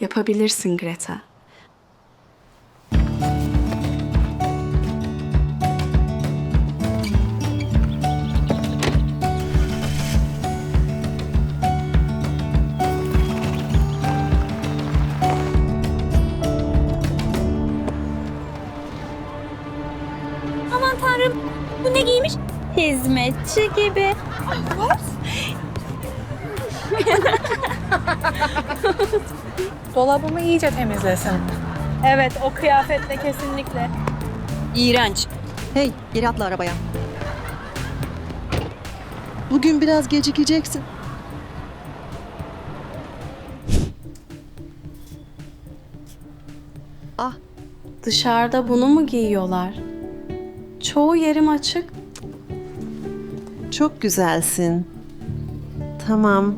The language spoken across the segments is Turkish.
Yapabilirsin Greta. Aman tanrım bu ne giymiş? Hizmetçi gibi. Dolabımı iyice temizlesin. Evet, o kıyafetle kesinlikle. İğrenç. Hey, geri atla arabaya. Bugün biraz gecikeceksin. Ah, Dışarıda bunu mu giyiyorlar? Çoğu yerim açık. çok güzelsin. Tamam.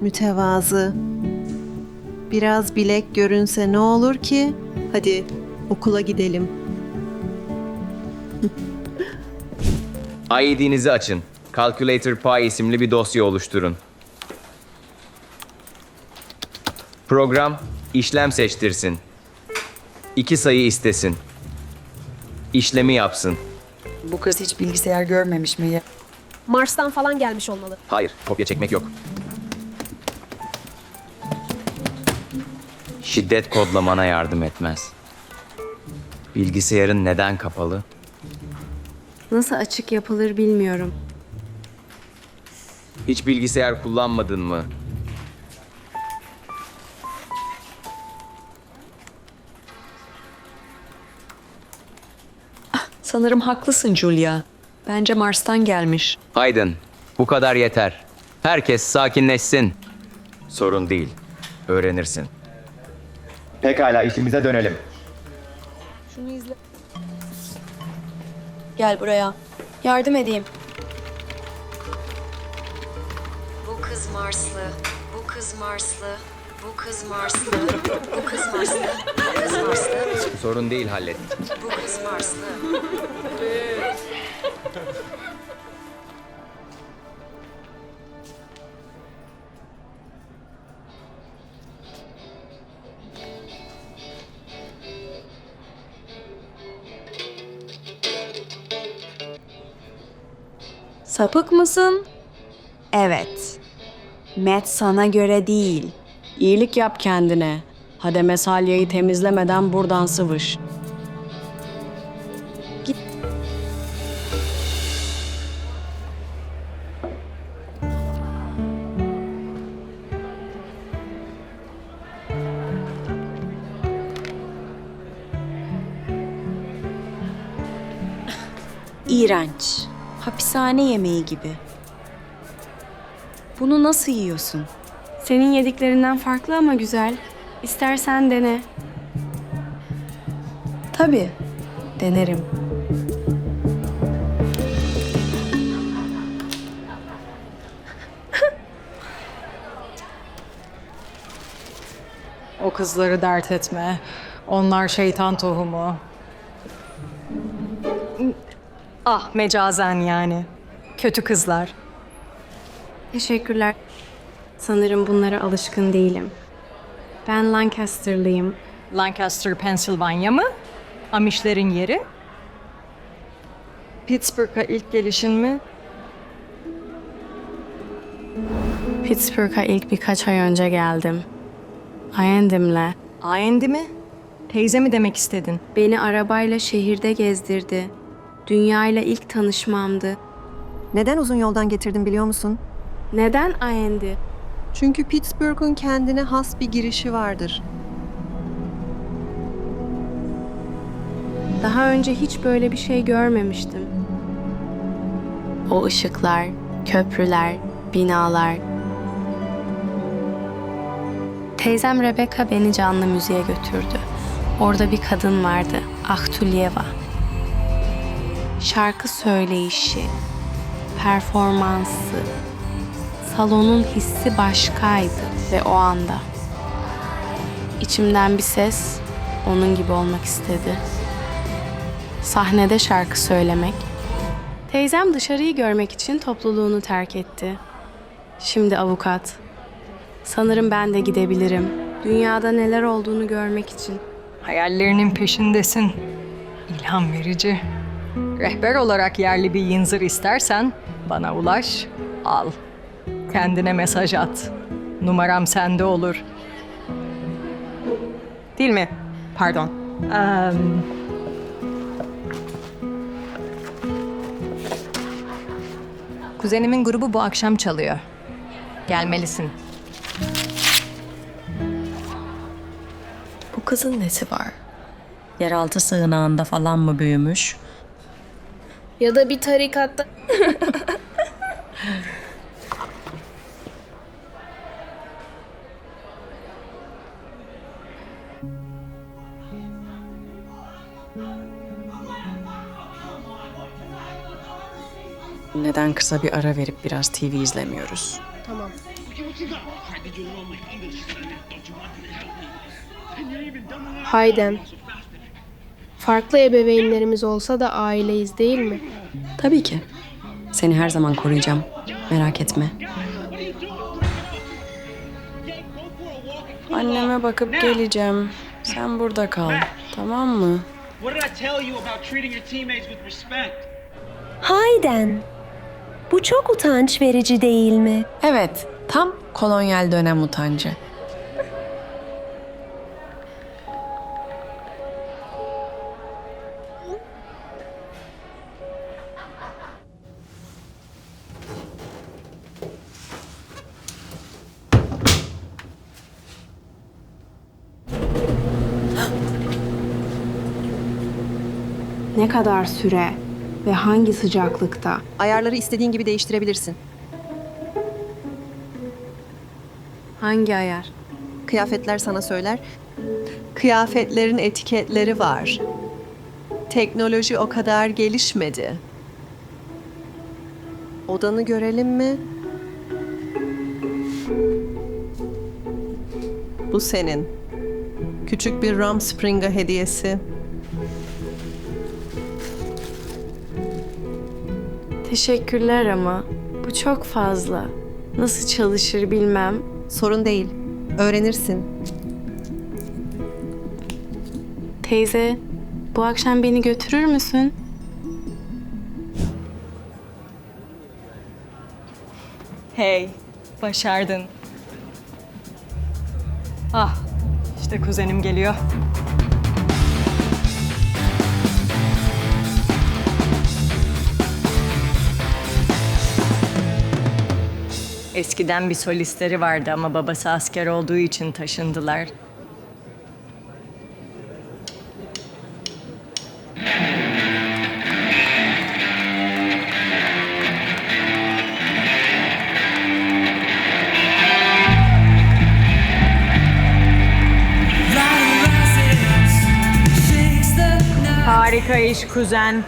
Mütevazı. Biraz bilek görünse ne olur ki? Hadi okula gidelim. IED'nizi açın. Calculator Pi isimli bir dosya oluşturun. Program işlem seçtirsin. İki sayı istesin. İşlemi yapsın. Bu kız hiç bilgisayar görmemiş mi ya? Mars'tan falan gelmiş olmalı. Hayır, kopya çekmek yok. Şiddet kodlamana yardım etmez. Bilgisayarın neden kapalı? Nasıl açık yapılır bilmiyorum. Hiç bilgisayar kullanmadın mı? Sanırım haklısın Julia. Bence Mars'tan gelmiş. Aydın, bu kadar yeter. Herkes sakinleşsin. Sorun değil. Öğrenirsin. Pekala işimize dönelim. Gel buraya. Yardım edeyim. Bu kız Marslı, bu kız Marslı, bu kız Marslı, bu kız Marslı, bu kız Marslı, Sorun değil hallettik. bu kız Marslı. Sapık mısın? Evet. Met sana göre değil. İyilik yap kendine. Hademe salyayı temizlemeden buradan sıvış. İğrenç. Hapishane yemeği gibi. Bunu nasıl yiyorsun? Senin yediklerinden farklı ama güzel. İstersen dene. Tabii. Denerim. O kızları dert etme. Onlar şeytan tohumu. Ah, mecazen yani. Kötü kızlar. Teşekkürler. Sanırım bunlara alışkın değilim. Ben Lancaster'lıyım. Lancaster, Pennsylvania mı? Amişlerin yeri. Pittsburgh'a ilk gelişin mi? Pittsburgh'a ilk birkaç ay önce geldim. Ayendim'le. Ayendi mi? Teyze mi demek istedin? Beni arabayla şehirde gezdirdi. Dünyayla ilk tanışmamdı. Neden uzun yoldan getirdim biliyor musun? Neden Ayendi? Çünkü Pittsburgh'un kendine has bir girişi vardır. Daha önce hiç böyle bir şey görmemiştim. O ışıklar, köprüler, binalar. Teyzem Rebecca beni canlı müziğe götürdü. Orada bir kadın vardı, Ahtulyeva. Şarkı söyleyişi, performansı, salonun hissi başkaydı ve o anda. İçimden bir ses onun gibi olmak istedi. Sahnede şarkı söylemek. Teyzem dışarıyı görmek için topluluğunu terk etti. Şimdi avukat. Sanırım ben de gidebilirim. Dünyada neler olduğunu görmek için. Hayallerinin peşindesin. İlham verici. Rehber olarak yerli bir yinzır istersen bana ulaş, al. Kendine mesaj at. Numaram sende olur. Değil mi? Pardon. Eee, Kuzenimin grubu bu akşam çalıyor. Gelmelisin. Bu kızın nesi var? Yeraltı sığınağında falan mı büyümüş? Ya da bir tarikatta Neden kısa bir ara verip biraz TV izlemiyoruz? tamam. Hayden. Farklı ebeveynlerimiz olsa da aileyiz değil mi? Tabii ki. Seni her zaman koruyacağım. Merak etme. Anneme bakıp geleceğim. Sen burada kal. Tamam mı? Hayden. Bu çok utanç verici değil mi? Evet. Tam kolonyal dönem utancı. Kadar süre ve hangi sıcaklıkta? Ayarları istediğin gibi değiştirebilirsin. Hangi ayar? Kıyafetler sana söyler. Kıyafetlerin etiketleri var. Teknoloji o kadar gelişmedi. Odanı görelim mi? Bu senin. Küçük bir Ram Springa hediyesi. Teşekkürler ama bu çok fazla. Nasıl çalışır bilmem. Sorun değil. Öğrenirsin. Teyze, bu akşam beni götürür müsün? Hey, başardın. Ah, işte kuzenim geliyor. Eskiden bir solistleri vardı ama babası asker olduğu için taşındılar. Harika iş kuzen.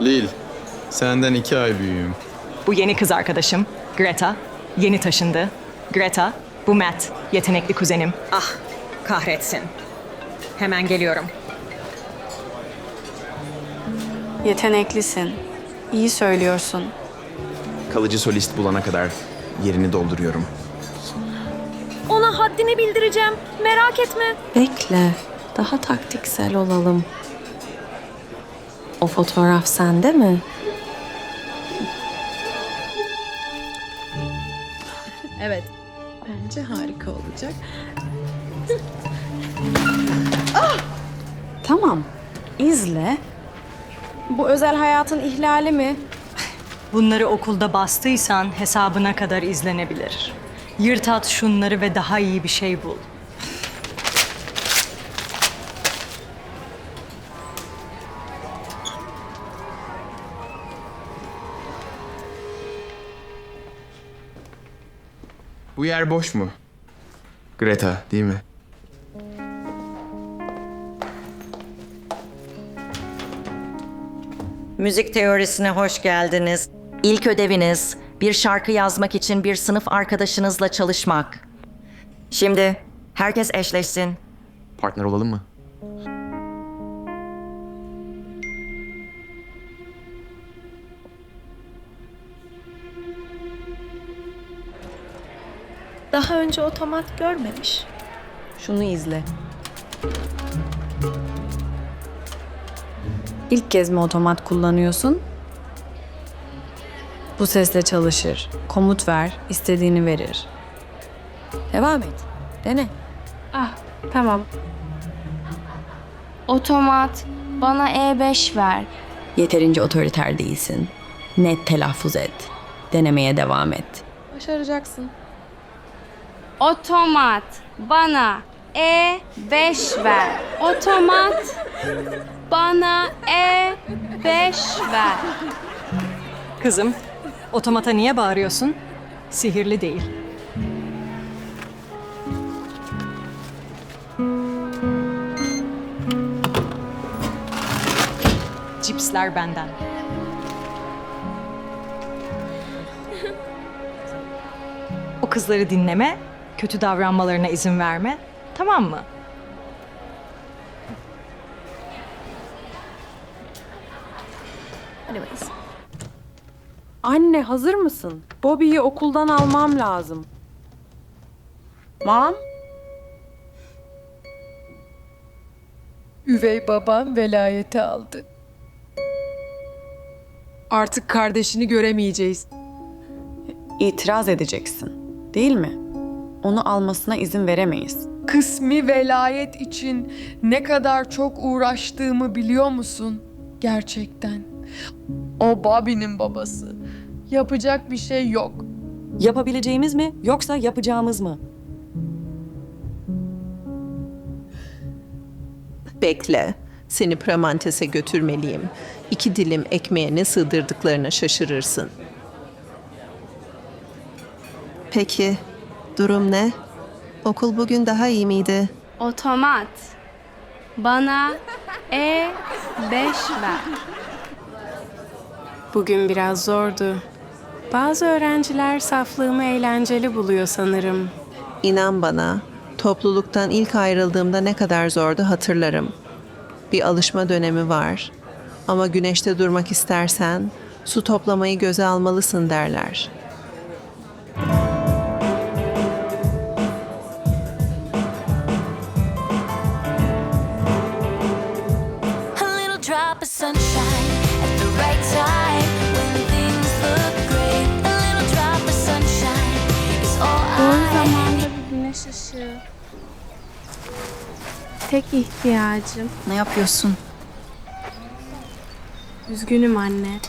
Lil, senden iki ay büyüğüm. Bu yeni kız arkadaşım, Greta. Yeni taşındı. Greta, bu Matt, yetenekli kuzenim. Ah kahretsin. Hemen geliyorum. Yeteneklisin. İyi söylüyorsun. Kalıcı solist bulana kadar yerini dolduruyorum. Ona haddini bildireceğim. Merak etme. Bekle. Daha taktiksel olalım. O fotoğraf sende mi? Bence harika olacak. Tamam. İzle. Bu özel hayatın ihlali mi? Bunları okulda bastıysan hesabına kadar izlenebilir. Yırt at şunları ve daha iyi bir şey bul. Bu yer boş mu? Greta, değil mi? Müzik teorisine hoş geldiniz. İlk ödeviniz bir şarkı yazmak için bir sınıf arkadaşınızla çalışmak. Şimdi herkes eşleşsin. Partner olalım mı? Daha önce otomat görmemiş. Şunu izle. İlk kez mi otomat kullanıyorsun? Bu sesle çalışır. Komut ver, istediğini verir. Devam et. Dene. Ah, tamam. Otomat, bana E5 ver. Yeterince otoriter değilsin. Net telaffuz et. Denemeye devam et. Başaracaksın. Otomat, bana E5 ver. Otomat, bana E5 ver. Kızım, otomata niye bağırıyorsun? Sihirli değil. Cipsler benden. O kızları dinleme, kötü davranmalarına izin verme. Tamam mı? Anne hazır mısın? Bobby'yi okuldan almam lazım. Mom? Üvey babam velayeti aldı. Artık kardeşini göremeyeceğiz. İtiraz edeceksin. Değil mi? Onu almasına izin veremeyiz. Kısmi velayet için ne kadar çok uğraştığımı biliyor musun? Gerçekten. O Bobby'nin babası. Yapacak bir şey yok. Yapabileceğimiz mi yoksa yapacağımız mı? Bekle. Seni Pramantes'e götürmeliyim. İki dilim ekmeğe ne sığdırdıklarına şaşırırsın. Peki, durum ne? Okul bugün daha iyi miydi? Otomat, bana E5 ver. Bugün biraz zordu. Bazı öğrenciler saflığımı eğlenceli buluyor sanırım. İnan bana, topluluktan ilk ayrıldığımda ne kadar zordu hatırlarım. Bir alışma dönemi var. Ama güneşte durmak istersen su toplamayı göze almalısın derler. Drop of sunshine at the right time when things look great. A little drop of sunshine is all Doğru I zamanda bir güneş ışığı. Tek ihtiyacım. Ne yapıyorsun? Üzgünüm anne.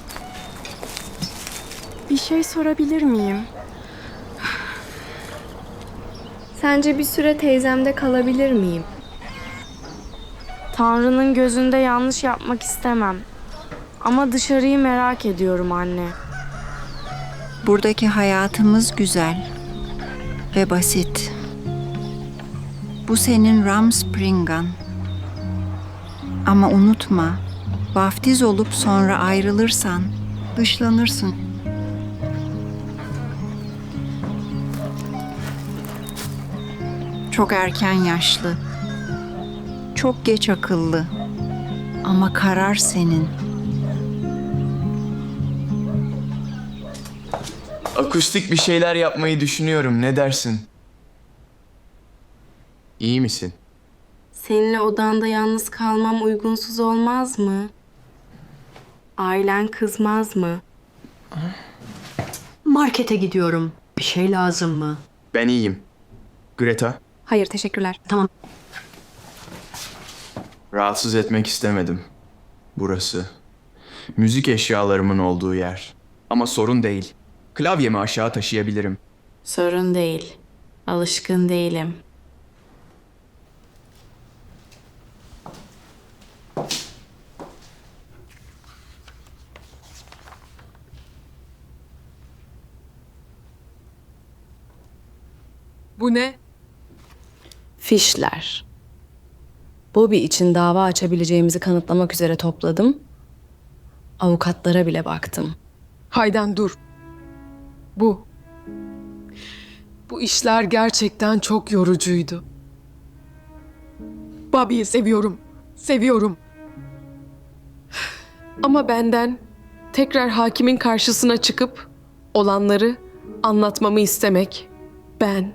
Bir şey sorabilir miyim? Sence bir süre teyzemde kalabilir miyim? Tanrı'nın gözünde yanlış yapmak istemem. Ama dışarıyı merak ediyorum anne. Buradaki hayatımız güzel ve basit. Bu senin Ram Springan. Ama unutma, vaftiz olup sonra ayrılırsan dışlanırsın. Çok erken yaşlı. Çok geç akıllı. Ama karar senin. Akustik bir şeyler yapmayı düşünüyorum. Ne dersin? İyi misin? Seninle odanda yalnız kalmam uygunsuz olmaz mı? Ailen kızmaz mı? Markete gidiyorum. Bir şey lazım mı? Ben iyiyim. Greta, Hayır, teşekkürler. Tamam. Rahatsız etmek istemedim. Burası. Müzik eşyalarımın olduğu yer. Ama sorun değil. Klavyemi aşağı taşıyabilirim. Sorun değil. Alışkın değilim. Bu ne? Fişler. Bobby için dava açabileceğimizi kanıtlamak üzere topladım. Avukatlara bile baktım. Haydan dur. Bu. Bu işler gerçekten çok yorucuydu. Bobby'yi seviyorum. Seviyorum. Ama benden tekrar hakimin karşısına çıkıp olanları anlatmamı istemek ben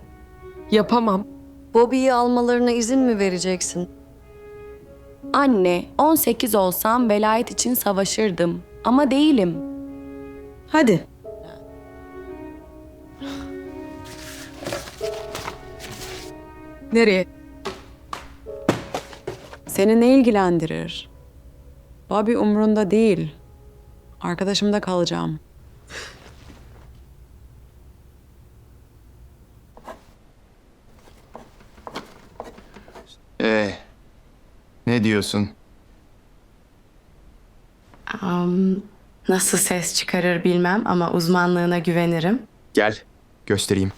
Yapamam. Bobby'yi almalarına izin mi vereceksin? Anne, 18 olsam velayet için savaşırdım. Ama değilim. Hadi. Nereye? Seni ne ilgilendirir? Bobby umrunda değil. Arkadaşımda kalacağım. Ne diyorsun? Am, nasıl ses çıkarır bilmem ama uzmanlığına güvenirim. Gel, göstereyim.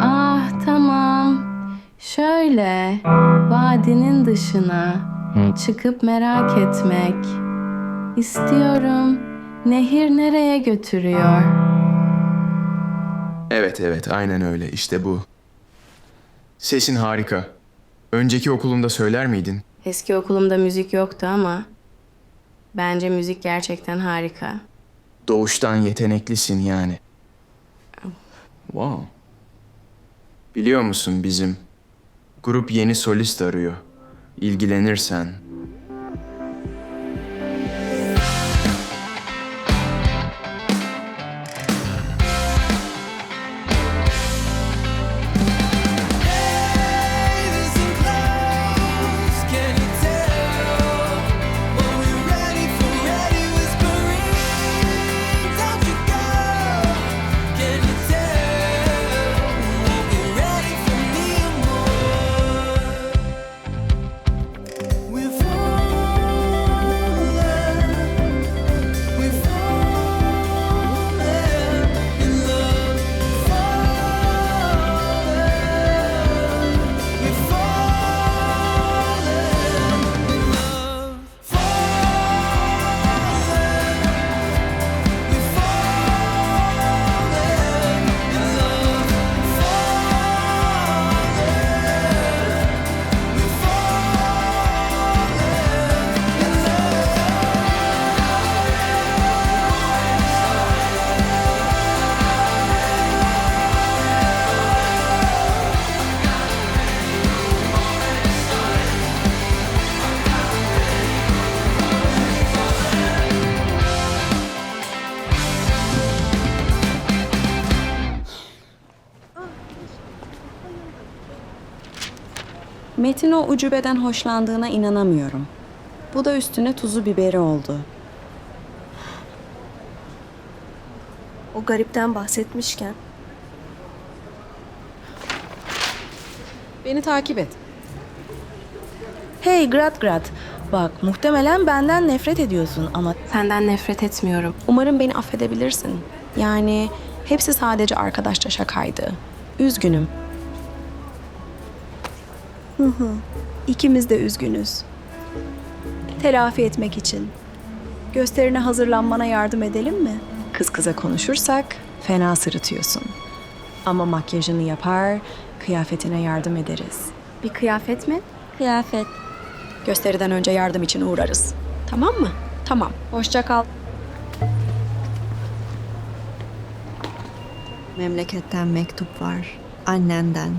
Ah tamam. Şöyle vadinin dışına çıkıp merak etmek. İstiyorum. Nehir nereye götürüyor? Evet evet aynen öyle işte bu. Sesin harika. Önceki okulunda söyler miydin? Eski okulumda müzik yoktu ama bence müzik gerçekten harika. Doğuştan yeteneklisin yani. Wow. Biliyor musun bizim grup yeni solist arıyor. İlgilenirsen. Metin o ucubeden hoşlandığına inanamıyorum. Bu da üstüne tuzu biberi oldu. O garipten bahsetmişken. Beni takip et. Hey Grad Grad. Bak muhtemelen benden nefret ediyorsun ama Senden nefret etmiyorum. Umarım beni affedebilirsin. Yani hepsi sadece arkadaşça şakaydı. Üzgünüm. Hı hı. İkimiz de üzgünüz. Telafi etmek için. Gösterine hazırlanmana yardım edelim mi? Kız kıza konuşursak fena sırıtıyorsun. Ama makyajını yapar, kıyafetine yardım ederiz. Bir kıyafet mi? Kıyafet. Gösteriden önce yardım için uğrarız. Tamam mı? Tamam. Hoşça kal. Memleketten mektup var. Annenden.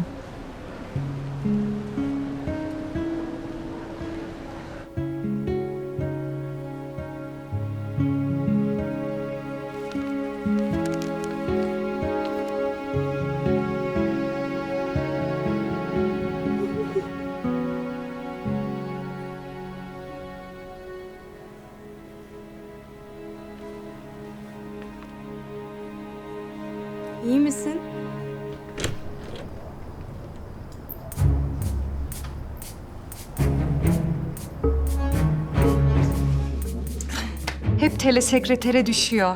Hep telesekretere düşüyor.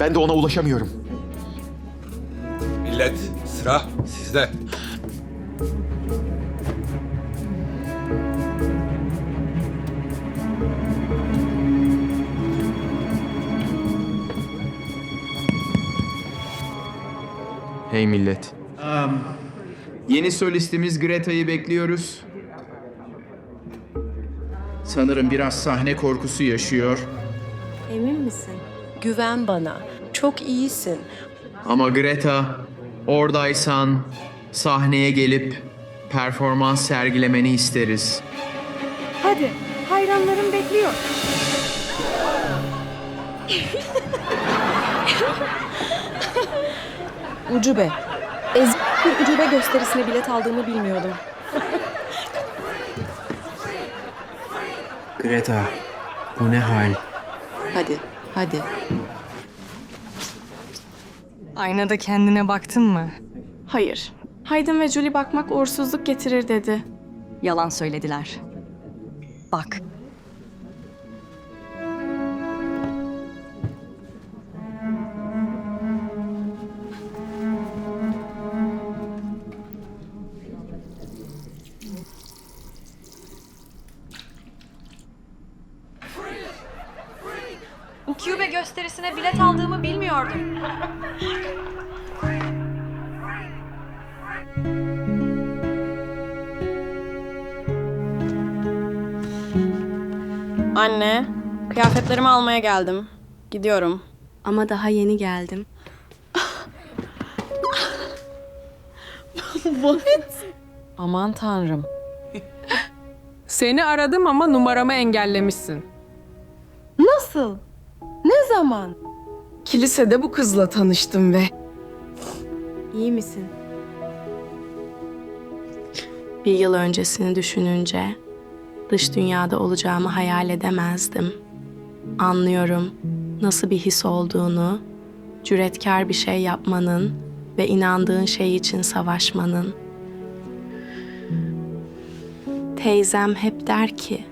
Ben de ona ulaşamıyorum. Millet sıra sizde. Hey millet. Yeni solistimiz Greta'yı bekliyoruz. Sanırım biraz sahne korkusu yaşıyor. Emin misin? Güven bana. Çok iyisin. Ama Greta, oradaysan sahneye gelip performans sergilemeni isteriz. Hadi, hayranlarım bekliyor. Ucube. Ez bir ucube gösterisine bilet aldığımı bilmiyordum. Greta, bu ne hal? Hadi, hadi. Aynada kendine baktın mı? Hayır. Hayden ve Julie bakmak uğursuzluk getirir dedi. Yalan söylediler. Bak. Almaya geldim. Gidiyorum. Ama daha yeni geldim. Aman tanrım. Seni aradım ama numaramı engellemişsin. Nasıl? Ne zaman? Kilisede bu kızla tanıştım ve İyi misin? Bir yıl öncesini düşününce dış dünyada olacağımı hayal edemezdim. Anlıyorum nasıl bir his olduğunu, cüretkar bir şey yapmanın ve inandığın şey için savaşmanın. Teyzem hep der ki,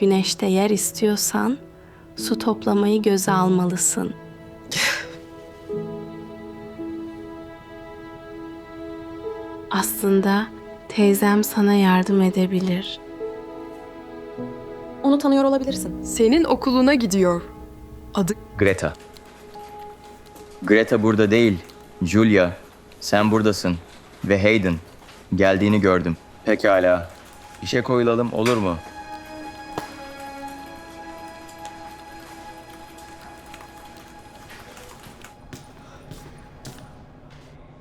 güneşte yer istiyorsan su toplamayı göze almalısın. Aslında teyzem sana yardım edebilir. Onu tanıyor olabilirsin. senin okuluna gidiyor. Adı Greta. Greta burada değil. Julia, sen buradasın. Ve Hayden, geldiğini gördüm. Pekala. İşe koyulalım olur mu?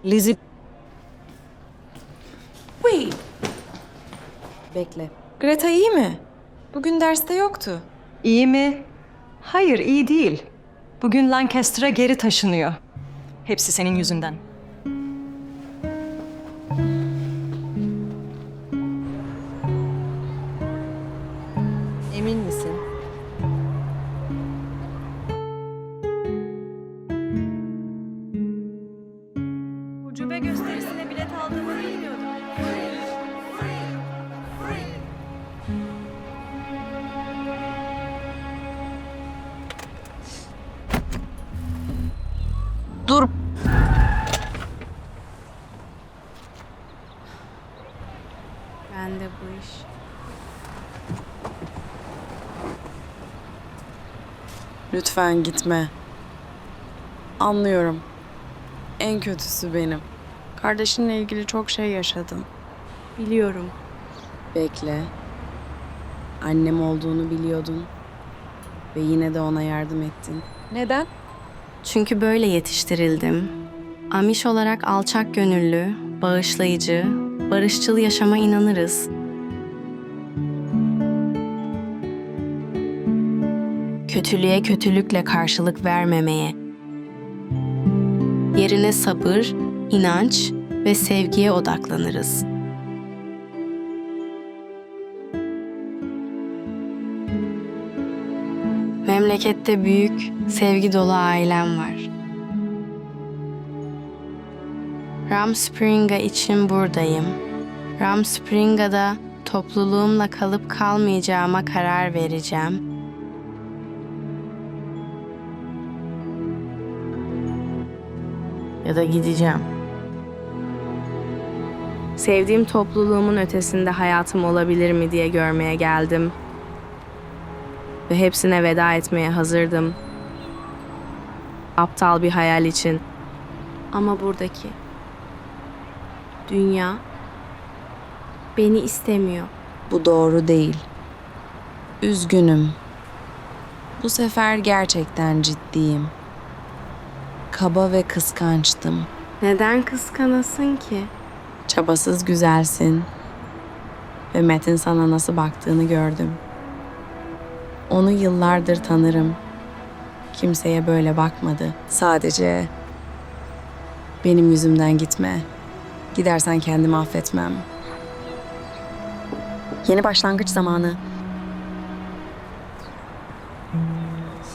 Lizzie Wait. Bekle. Greta iyi mi? Bugün derste yoktu. İyi mi? Hayır, iyi değil. Bugün Lancaster'a geri taşınıyor. Hepsi senin yüzünden. Lütfen gitme. Anlıyorum. En kötüsü benim. Kardeşinle ilgili çok şey yaşadım. Biliyorum. Bekle. Annem olduğunu biliyordun. Ve yine de ona yardım ettin. Neden? Çünkü böyle yetiştirildim. Amiş olarak alçak gönüllü, bağışlayıcı, barışçıl yaşama inanırız. Kötülüğe kötülükle karşılık vermemeye. Yerine sabır, inanç ve sevgiye odaklanırız. Memlekette büyük, sevgi dolu ailem var. Ram Springa için buradayım. Ram Springa'da topluluğumla kalıp kalmayacağıma karar vereceğim. Ya da gideceğim. Sevdiğim topluluğumun ötesinde hayatım olabilir mi diye görmeye geldim. Ve hepsine veda etmeye hazırdım. Aptal bir hayal için. Ama buradaki dünya beni istemiyor. Bu doğru değil. Üzgünüm. Bu sefer gerçekten ciddiyim. Kaba ve kıskançtım. Neden kıskanasın ki? Çabasız güzelsin. Ve Metin sana nasıl baktığını gördüm. Onu yıllardır tanırım. Kimseye böyle bakmadı. Sadece benim yüzümden gitme. Gidersen kendimi affetmem. Yeni başlangıç zamanı.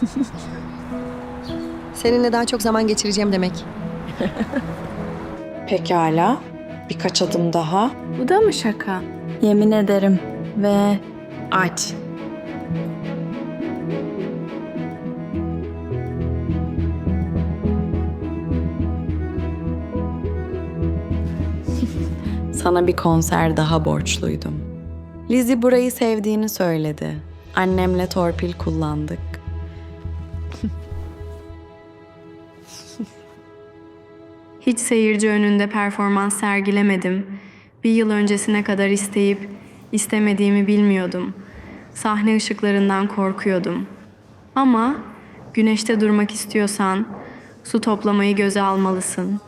Seninle daha çok zaman geçireceğim demek. Pekala. Birkaç adım daha. Bu da mı şaka? Yemin ederim. Ve aç. Sana bir konser daha borçluydum. Lizzie burayı sevdiğini söyledi. Annemle torpil kullandık. Hiç seyirci önünde performans sergilemedim. Bir yıl öncesine kadar isteyip istemediğimi bilmiyordum. Sahne ışıklarından korkuyordum. Ama güneşte durmak istiyorsan su toplamayı göze almalısın.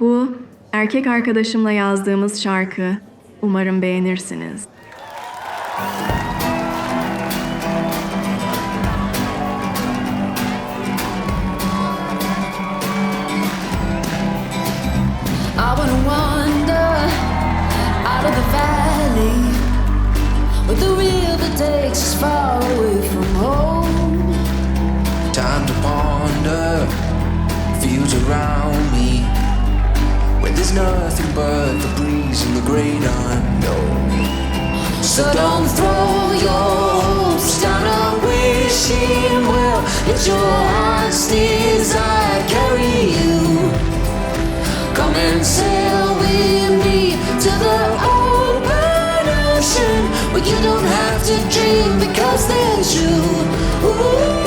Bu erkek arkadaşımla yazdığımız şarkı. Umarım beğenirsiniz. I takes us far away from home. Time to ponder fields around me where there's nothing but the breeze and the great unknown. So don't throw your hopes down a wishing well. Let your heart's desire carry you. Come and sail with me to the but you don't have to dream because there's you. Ooh.